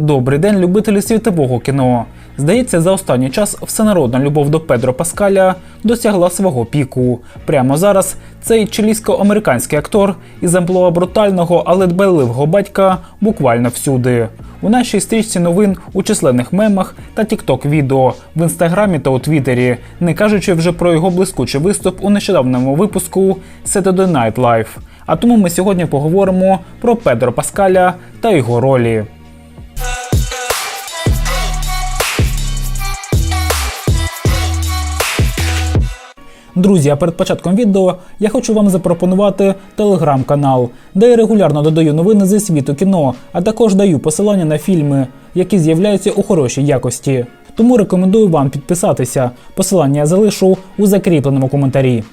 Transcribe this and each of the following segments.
Добрий день, любителі світового кіно. Здається, за останній час всенародна любов до Педро Паскаля досягла свого піку. Прямо зараз цей чилійсько-американський актор із амплуа брутального, але дбайливого батька буквально всюди. У нашій стрічці новин у численних мемах та тікток відео в інстаграмі та у Твіттері, не кажучи вже про його блискучий виступ у нещодавному випуску Saturday Night Live. А тому ми сьогодні поговоримо про Педро Паскаля та його ролі. Друзі, а перед початком відео я хочу вам запропонувати телеграм-канал, де я регулярно додаю новини зі світу кіно, а також даю посилання на фільми, які з'являються у хорошій якості. Тому рекомендую вам підписатися. Посилання я залишу у закріпленому коментарі.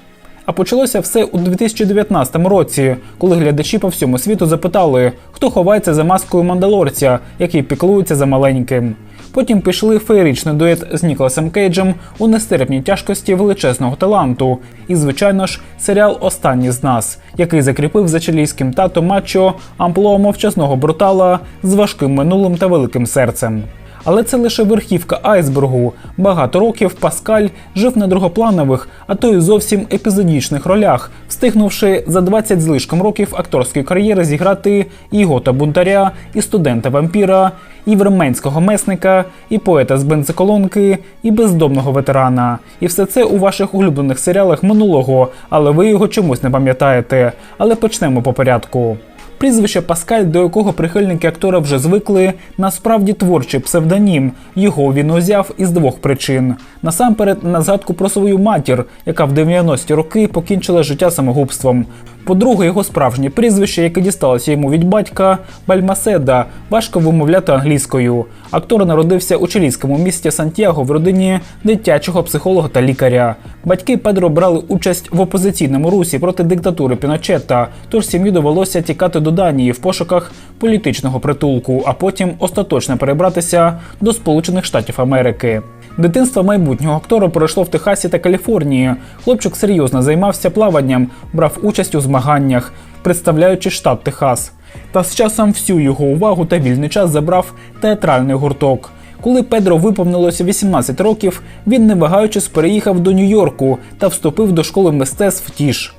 А почалося все у 2019 році, коли глядачі по всьому світу запитали, хто ховається за маскою мандалорця, який піклується за маленьким. Потім пішли феєричний дует з Ніколасом Кейджем у нестерпній тяжкості величезного таланту. І, звичайно ж, серіал Останній з нас, який закріпив за чилійським тато Мачо амплуа мовчазного брутала з важким минулим та великим серцем. Але це лише верхівка айсбергу. Багато років Паскаль жив на другопланових, а то й зовсім епізодічних ролях, встигнувши за 20 з лишком років акторської кар'єри зіграти і гота бунтаря, і студента вампіра, і временського месника, і поета з бензоколонки, і бездомного ветерана. І все це у ваших улюблених серіалах минулого, але ви його чомусь не пам'ятаєте. Але почнемо по порядку. Прізвище Паскаль, до якого прихильники актора вже звикли, насправді творчий псевдонім. Його він узяв із двох причин: насамперед, на згадку про свою матір, яка в 90-ті роки покінчила життя самогубством. По-друге, його справжнє прізвище, яке дісталося йому від батька Бальмаседа, важко вимовляти англійською. Актор народився у чилійському місті Сантьяго в родині дитячого психолога та лікаря. Батьки Педро брали участь в опозиційному русі проти диктатури Піночета, тож сім'ї довелося тікати до Данії в пошуках політичного притулку, а потім остаточно перебратися до Сполучених Штатів Америки. Дитинство майбутнього актора пройшло в Техасі та Каліфорнії. Хлопчик серйозно займався плаванням, брав участь у змаганнях, представляючи штат Техас. Та з часом всю його увагу та вільний час забрав театральний гурток. Коли Педро виповнилося 18 років, він не вагаючись переїхав до Нью-Йорку та вступив до школи мистецтв Тіш.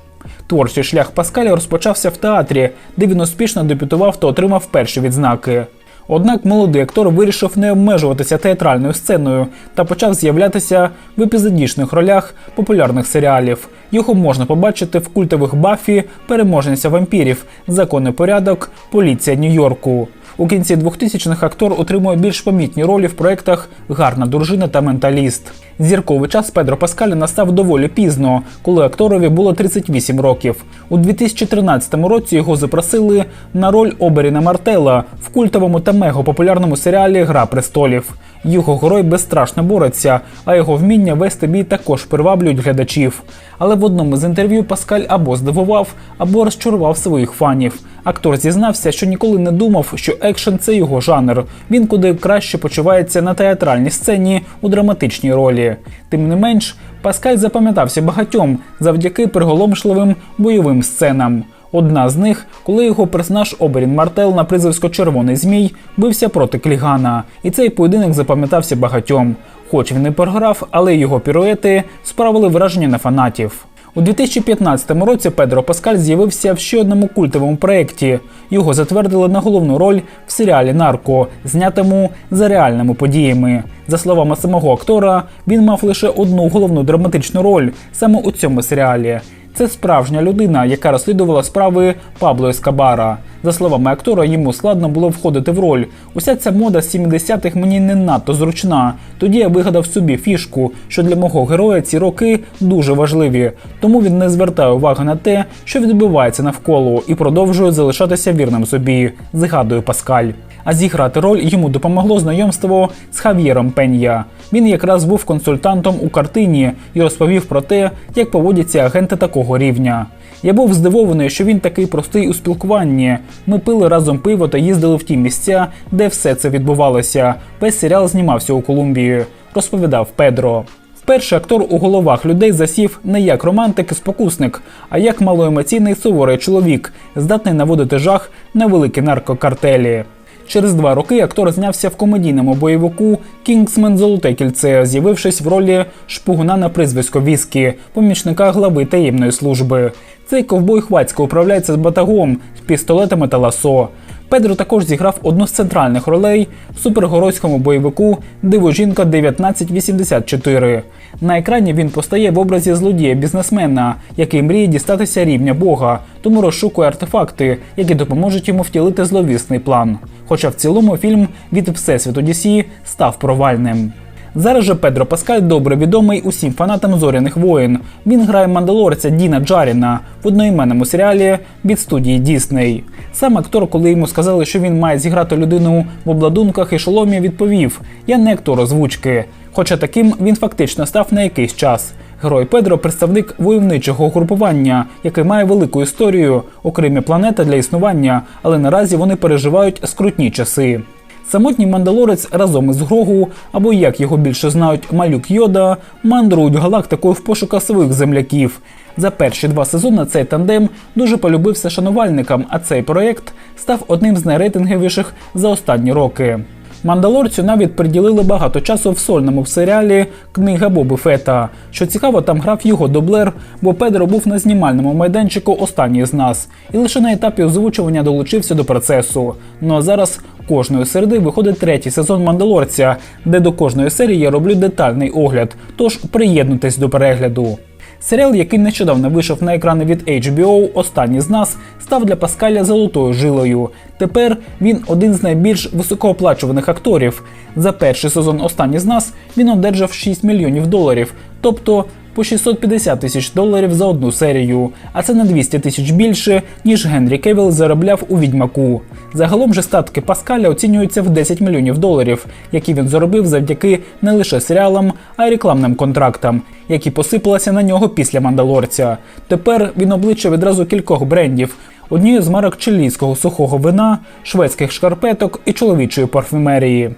Творчий шлях Паскаля розпочався в театрі, де він успішно дебютував та отримав перші відзнаки. Однак молодий актор вирішив не обмежуватися театральною сценою та почав з'являтися в епізодічних ролях популярних серіалів. Його можна побачити в культових Баффі, переможниця вампірів, законний порядок, поліція Нью-Йорку. У кінці 2000-х актор отримує більш помітні ролі в проєктах Гарна дружина та Менталіст. Зірковий час Педро Паскаля настав доволі пізно, коли акторові було 38 років. У 2013 році його запросили на роль Оберіна Мартела в культовому та мегапопулярному серіалі Гра престолів. Його герой безстрашно бореться, а його вміння вести бій також приваблюють глядачів. Але в одному з інтерв'ю Паскаль або здивував, або розчарував своїх фанів. Актор зізнався, що ніколи не думав, що екшен це його жанр. Він куди краще почувається на театральній сцені у драматичній ролі. Тим не менш, Паскаль запам'ятався багатьом завдяки приголомшливим бойовим сценам. Одна з них, коли його персонаж Оберін Мартел на призивсько-Червоний Змій бився проти Клігана, і цей поєдинок запам'ятався багатьом. Хоч він не програв, але його піруети справили враження на фанатів. У 2015 році Педро Паскаль з'явився в ще одному культовому проєкті. Його затвердили на головну роль в серіалі Нарко, знятому за реальними подіями. За словами самого актора, він мав лише одну головну драматичну роль саме у цьому серіалі. Це справжня людина, яка розслідувала справи Пабло Ескабара. За словами актора, йому складно було входити в роль. Уся ця мода з 70-х мені не надто зручна. Тоді я вигадав собі фішку, що для мого героя ці роки дуже важливі. Тому він не звертає уваги на те, що відбувається навколо, і продовжує залишатися вірним собі. Згадує Паскаль. А зіграти роль йому допомогло знайомство з Хав'єром Пенья. Він якраз був консультантом у картині і розповів про те, як поводяться агенти такого рівня. Я був здивований, що він такий простий у спілкуванні. Ми пили разом пиво та їздили в ті місця, де все це відбувалося. Весь серіал знімався у Колумбії, розповідав Педро. Вперше актор у головах людей засів не як романтик і спокусник, а як малоемоційний суворий чоловік, здатний наводити жах на великі наркокартелі. Через два роки актор знявся в комедійному бойовику Кінгсмен Золоте кільце, з'явившись в ролі шпигуна на прізвисько Віскі, помічника глави таємної служби. Цей ковбой хвацько управляється з батагом, пістолетами та ласо. Педро також зіграв одну з центральних ролей в супергеройському бойовику Диво жінка 1984. На екрані він постає в образі злодія-бізнесмена, який мріє дістатися рівня Бога, тому розшукує артефакти, які допоможуть йому втілити зловісний план. Хоча в цілому фільм від Всесвіту DC став провальним. Зараз же Педро Паскаль добре відомий усім фанатам зоряних воїн. Він грає мандалорця Діна Джаріна в одноіменному серіалі від студії Дісней. Сам актор, коли йому сказали, що він має зіграти людину в обладунках і шоломі, відповів: Я не актор озвучки. Хоча таким він фактично став на якийсь час. Герой Педро представник войовничого угрупування, яке має велику історію, окремі планети для існування, але наразі вони переживають скрутні часи. Самотній мандалорець разом із Грогу, або як його більше знають, малюк Йода, мандрують галактикою в пошуках своїх земляків. За перші два сезони цей тандем дуже полюбився шанувальникам, а цей проект став одним з найрейтинговіших за останні роки. Мандалорцю навіть приділили багато часу в сольному в серіалі Книга Боби Фета. Що цікаво, там грав його дублер, бо Педро був на знімальному майданчику останній з нас, і лише на етапі озвучування долучився до процесу. Ну а зараз кожної середи виходить третій сезон Мандалорця, де до кожної серії я роблю детальний огляд. Тож приєднуйтесь до перегляду. Серіал, який нещодавно вийшов на екрани від HBO, останній з нас, став для Паскаля золотою жилою. Тепер він один з найбільш високооплачуваних акторів. За перший сезон Останній з нас він одержав 6 мільйонів доларів, тобто по 650 тисяч доларів за одну серію, а це на 200 тисяч більше, ніж Генрі Кевіл заробляв у відьмаку. Загалом же статки Паскаля оцінюються в 10 мільйонів доларів, які він заробив завдяки не лише серіалам, а й рекламним контрактам, які посипалися на нього після мандалорця. Тепер він обличчя відразу кількох брендів. Однією з марок чилійського сухого вина, шведських шкарпеток і чоловічої парфюмерії.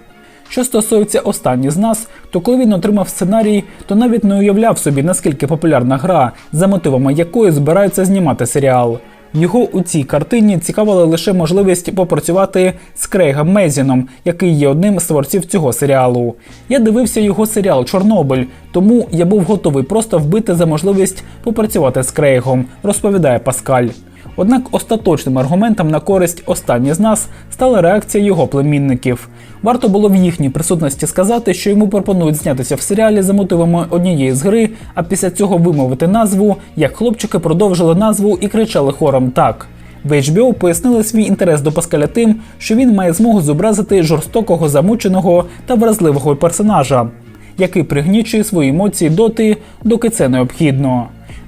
Що стосується останніх з нас, то коли він отримав сценарій, то навіть не уявляв собі, наскільки популярна гра, за мотивами якої збираються знімати серіал. Його у цій картині цікавила лише можливість попрацювати з Крейгом Мезіном, який є одним з творців цього серіалу. Я дивився його серіал Чорнобиль, тому я був готовий просто вбити за можливість попрацювати з Крейгом, розповідає Паскаль. Однак остаточним аргументом на користь останні з нас стала реакція його племінників. Варто було в їхній присутності сказати, що йому пропонують знятися в серіалі за мотивами однієї з гри, а після цього вимовити назву, як хлопчики продовжили назву і кричали хором так. В HBO пояснили свій інтерес до Паскаля тим, що він має змогу зобразити жорстокого, замученого та вразливого персонажа, який пригнічує свої емоції доти, доки це необхідно.